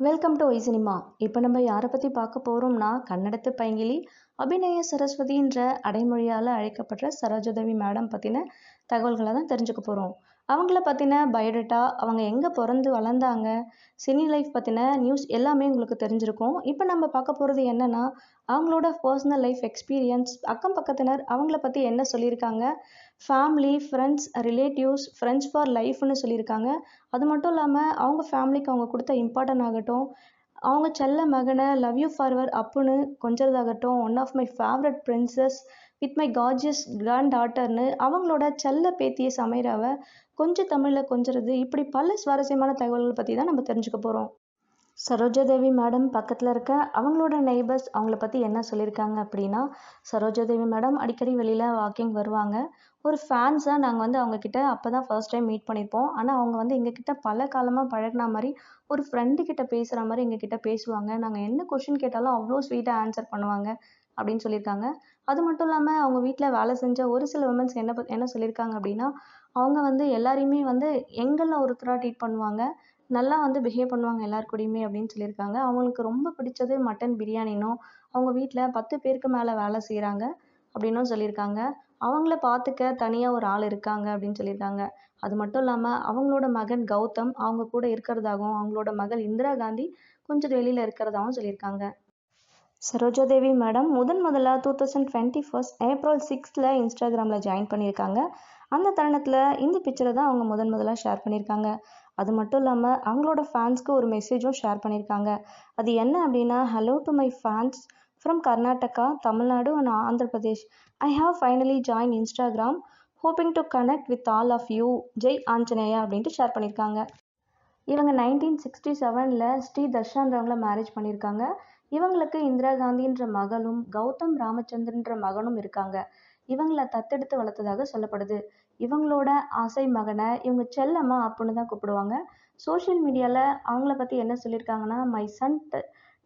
Welcome to Y cinema இப்போ நம்ம யாரை பற்றி பார்க்க போகிறோம்னா கன்னடத்து பைங்கிலி அபிநய சரஸ்வதின்ற அடைமொழியால் அழைக்கப்படுற சரோஜதேவி மேடம் பற்றின தகவல்களை தான் தெரிஞ்சுக்க போகிறோம் அவங்கள பற்றின பயோடேட்டா அவங்க எங்கே பிறந்து வளர்ந்தாங்க சினி லைஃப் பற்றின நியூஸ் எல்லாமே உங்களுக்கு தெரிஞ்சிருக்கும். இப்போ நம்ம பார்க்க போகிறது என்னென்னா அவங்களோட பர்சனல் லைஃப் எக்ஸ்பீரியன்ஸ் அக்கம் பக்கத்தினர் அவங்கள பற்றி என்ன சொல்லியிருக்காங்க? Family friends relatives friends for லைஃப்னு சொல்லியிருக்காங்க. அது மட்டும் இல்லாமல் அவங்க ஃபேமிலிக்கு அவங்க கொடுத்த இம்பார்ட்டன்ட் ஆகட்டும் அவங்க செல்ல மகனை லவ் யூ ஃபார்வர் அப்புன்னு கொஞ்சதாகட்டும் one of my favourite princess with my gorgeous grand டாட்டர்னு அவங்களோட செல்ல பேத்திய சமைராவை கொஞ்சம் தமிழில் கொஞ்சறது இப்படி பல சுவாரஸ்யமான தகவல்கள் பற்றி தான் நம்ம தெரிஞ்சுக்க போகிறோம் சரோஜாதேவி மேடம் பக்கத்தில் இருக்க அவங்களோட நெய்பர்ஸ் அவங்கள பற்றி என்ன சொல்லியிருக்காங்க அப்படின்னா சரோஜாதேவி மேடம் அடிக்கடி வெளியில் வாக்கிங் வருவாங்க. ஒரு ஃபேன்ஸாக நாங்கள் வந்து அவங்கக்கிட்ட அப்போ தான் ஃபர்ஸ்ட் டைம் மீட் பண்ணியிருப்போம் ஆனால் அவங்க வந்து எங்ககிட்ட பல காலமாக பழகின மாதிரி ஒரு ஃப்ரெண்டு கிட்ட பேசுகிற மாதிரி எங்ககிட்ட பேசுவாங்க. நாங்கள் என்ன கொஷின் கேட்டாலும் அவ்வளோ ஸ்வீட்டாக ஆன்சர் பண்ணுவாங்க. அப்படின்னு சொல்லியிருக்காங்க. அது மட்டும் இல்லாமல் அவங்க வீட்டில் வேலை செஞ்ச ஒரு சில உமன்ஸ் என்ன என்ன சொல்லியிருக்காங்க அப்படின்னா அவங்க வந்து எல்லாரையுமே வந்து எங்களில் ஒருத்தராக ட்ரீட் பண்ணுவாங்க. நல்லா வந்து பிஹேவ் பண்ணுவாங்க எல்லார் கூடயுமே அப்படின்னு சொல்லியிருக்காங்க. அவங்களுக்கு ரொம்ப பிடிச்சது மட்டன் பிரியாணினும் அவங்க வீட்டில் பத்து பேருக்கு மேலே வேலை செய்கிறாங்க அப்படின்னும் சொல்லியிருக்காங்க. அவங்கள பார்த்துக்க தனியாக ஒரு ஆள் இருக்காங்க அப்படின்னு சொல்லியிருக்காங்க. அது மட்டும் இல்லாமல் அவங்களோட மகன் கௌதம் அவங்க கூட இருக்கிறதாகவும் அவங்களோட மகள் இந்திரா காந்தி கொஞ்சம் வெளியில் இருக்கிறதாகவும் சொல்லியிருக்காங்க. சரோஜாதேவி மேடம் முதன் முதலாக two thousand twenty first April சிக்ஸ்த்தில் இன்ஸ்டாகிராமில் ஜாயின் பண்ணியிருக்காங்க. அந்த தருணத்தில் இந்த பிக்சரை தான் அவங்க முதன் முதலாக ஷேர் பண்ணியிருக்காங்க. அது மட்டும் இல்லாமல் அவங்களோட ஃபேன்ஸ்க்கு ஒரு மெசேஜும் ஷேர் பண்ணியிருக்காங்க. அது என்ன அப்படின்னா hello to my fans from Karnataka Tamil Nadu and Andhra Pradesh I have finally join Instagram hoping to connect with all of you Jai Anjaneya அப்படின்ட்டு ஷேர் பண்ணியிருக்காங்க. இவங்க நைன்டீன் சிக்ஸ்டி செவனில் ஸ்ரீ தர்ஷான்றவங்கள மேரேஜ் பண்ணியிருக்காங்க. இவங்களுக்கு இந்திரா காந்தின்ற மகளும் கௌதம் ராமச்சந்திரன்ற மகனும் இருக்காங்க. இவங்கள தத்தெடுத்து வளர்த்ததாக சொல்லப்படுது. இவங்களோட ஆசை மகனை இவங்க செல்லம்மா அப்படின்னு தான் கூப்பிடுவாங்க. சோஷியல் மீடியாவில் அவங்கள பற்றி என்ன சொல்லியிருக்காங்கன்னா my son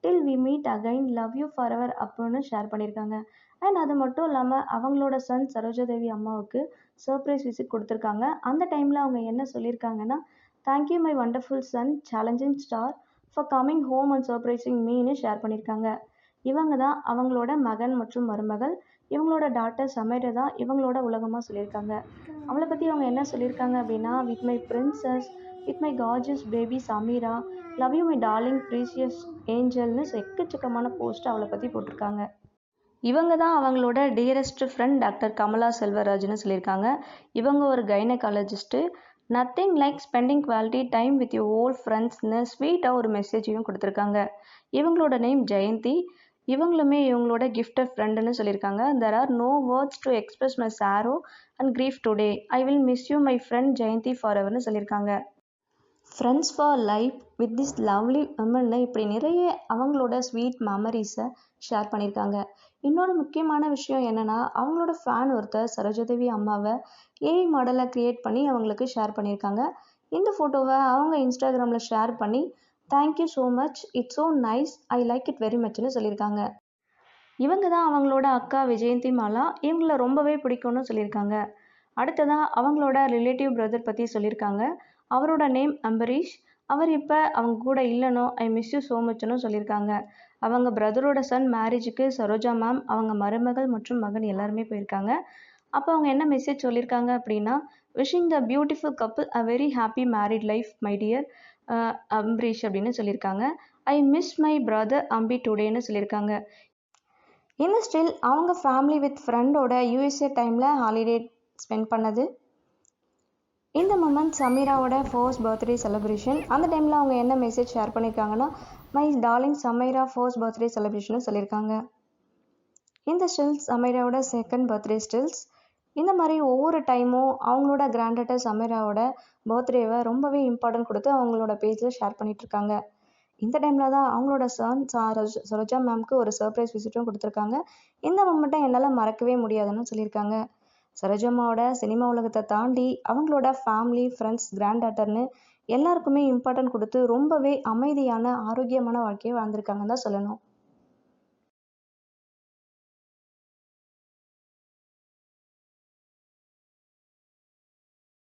till we meet again love you for ever அப்படின்னு ஷேர் பண்ணியிருக்காங்க. அண்ட் அது மட்டும் இல்லாமல் அவங்களோட சன் சரோஜாதேவி அம்மாவுக்கு சர்ப்ரைஸ் விசிட் கொடுத்துருக்காங்க. அந்த டைமில் அவங்க என்ன சொல்லியிருக்காங்கன்னா thank you my wonderful son challenging star for coming home and surprising மீன்னு share பண்ணியிருக்காங்க இவங்க தான் அவங்களோட மகன் மற்றும் மருமகள். இவங்களோட டாட்டர் சமையரை தான் இவங்களோட உலகமாக சொல்லியிருக்காங்க அவளை பற்றி அவங்க என்ன சொல்லியிருக்காங்க அப்படின்னா with my princess with my gorgeous baby Sameera love you my darling precious ஏஞ்சல்னு எக்கச்சக்கமான போஸ்ட் அவளை பற்றி போட்டிருக்காங்க. இவங்க தான் அவங்களோட டியரஸ்ட் ஃப்ரெண்ட் டாக்டர் கமலா செல்வராஜ்னு சொல்லியிருக்காங்க இவங்க ஒரு gynaecologist nothing like spending quality time with you old ஃப்ரெண்ட்ஸ்னு ஸ்வீட்டாக ஒரு மெசேஜையும் கொடுத்துருக்காங்க. இவங்களோட நேம் ஜெயந்தி. இவங்களுமே இவங்களோட கிஃப்டட் ஃப்ரெண்டுன்னு சொல்லியிருக்காங்க. There are no words to express my sorrow and grief today I will miss you my friend Jayanthi for எவர்னு சொல்லியிருக்காங்க. Friends for life with this lovely உமன்னு இப்படி நிறைய அவங்களோட ஸ்வீட் மெமரிஸை ஷேர் பண்ணியிருக்காங்க இன்னொரு முக்கியமான விஷயம் என்னென்னா அவங்களோட ஃபேன் ஒருத்தர் சரோஜாதேவி அம்மாவை ஏஐ மாடலை க்ரியேட் பண்ணி அவங்களுக்கு ஷேர் பண்ணியிருக்காங்க இந்த ஃபோட்டோவை அவங்க இன்ஸ்டாகிராமில் ஷேர் பண்ணி thank you so much it's so nice I like it very மச்னு சொல்லியிருக்காங்க இவங்க தான் அவங்களோட அக்கா விஜயந்தி மாலா. இவங்கள ரொம்பவே பிடிக்கும்னு சொல்லியிருக்காங்க அடுத்ததாக அவங்களோட ரிலேட்டிவ் பிரதர் பற்றி சொல்லியிருக்காங்க அவரோட நேம் அம்பரீஷ். அவர் இப்போ அவங்க கூட இல்லைனோ ஐ மிஸ் யூ ஸோ மச்னு சொல்லியிருக்காங்க. அவங்க பிரதரோட சன் மேரேஜுக்கு சரோஜா மேம் அவங்க மருமகள் மற்றும் மகன் எல்லாருமே போயிருக்காங்க. அப்போ அவங்க என்ன மெசேஜ் சொல்லியிருக்காங்க அப்படின்னா wishing the beautiful couple a very happy married life my dear Ambareesh அப்படின்னு சொல்லியிருக்காங்க. I miss my brother Ambi டுடேன்னு சொல்லியிருக்காங்க. இன்னும் ஸ்டில் அவங்க ஃபேமிலி வித் ஃப்ரெண்டோட யூஎஸ்ஏ டைமில் ஹாலிடே ஸ்பெண்ட் பண்ணது? இந்த மொமெண்ட் சமீராவோட ஃபர்ஸ்ட் பர்த்டே செலிப்ரேஷன் அந்த டைமில் அவங்க என்ன மெசேஜ் ஷேர் பண்ணியிருக்காங்கன்னா my darling Sameera first birthday celebration சொல்லியிருக்காங்க இந்த ஸ்டில்ஸ் சமீராவோட செகண்ட் பர்த்டே ஸ்டில்ஸ் இந்த மாதிரி ஒவ்வொரு டைமும் அவங்களோட கிராண்டட்டர் சமீராவோட பர்த்டேவை ரொம்பவே இம்பார்ட்டன்ட் கொடுத்து அவங்களோட பேஜில் ஷேர் பண்ணிகிட்ருக்காங்க இந்த டைமில் தான் அவங்களோட சன் சரோஜா மேம்க்கு ஒரு சர்ப்ரைஸ் விசிட்டும் கொடுத்துருக்காங்க. இந்த மொமெண்ட்டை என்னால் மறக்கவே முடியாதுன்னு சொல்லியிருக்காங்க சரோஜம்மாவோட சினிமா உலகத்தை தாண்டி அவங்களோட ஃபேமிலி ஃப்ரெண்ட்ஸ் கிராண்ட் டாட்டர்னு எல்லாருக்குமே இம்பார்ட்டன்ட் கொடுத்து ரொம்பவே அமைதியான ஆரோக்கியமான வாழ்க்கையை வாழ்ந்திருக்காங்கன்னு தான் சொல்லணும்.